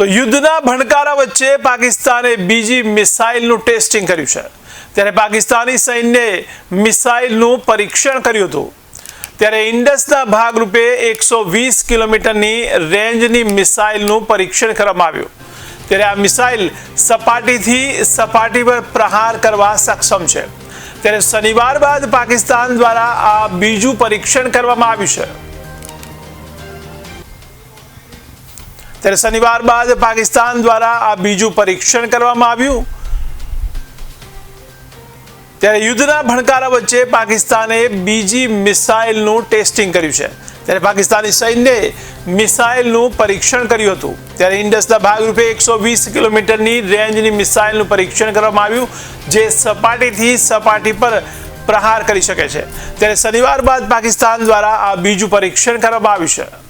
તો યુદ્ધના ભણકારા વચ્ચે પાકિસ્તાને બીજી મિસાઇલનું ટેસ્ટિંગ કર્યું છે. ત્યારે પાકિસ્તાની સૈન્યએ મિસાઇલનું પરીક્ષણ કર્યું હતું. ત્યારે ઇન્ડસના ભાગરૂપે એકસો વીસ કિલોમીટરની રેન્જની મિસાઇલનું પરીક્ષણ કરવામાં આવ્યું. ત્યારે આ મિસાઇલ સપાટીથી સપાટી પર પ્રહાર કરવા સક્ષમ છે. ત્યારે શનિવાર બાદ પાકિસ્તાન દ્વારા આ બીજું પરીક્ષણ કરવામાં આવ્યું છે. ત્યારે શનિવાર બાદ પાકિસ્તાન દ્વારા આ બીજું પરીક્ષણ કરવામાં આવ્યું. ત્યારે યુદ્ધના ભણકારા વચ્ચે પાકિસ્તાને બીજી મિસાઇલનું ટેસ્ટિંગ કર્યું છે. ત્યારે પાકિસ્તાની સૈન્યએ મિસાઇલનું પરીક્ષણ કર્યું હતું. ત્યારે ઇન્ડસના ભાગરૂપે એકસો વીસ કિલોમીટરની રેન્જની મિસાઇલનું પરીક્ષણ કરવામાં આવ્યું, જે સપાટીથી સપાટી પર પ્રહાર કરી શકે છે. ત્યારે શનિવાર બાદ પાકિસ્તાન દ્વારા આ બીજું પરીક્ષણ કરવામાં આવ્યું છે.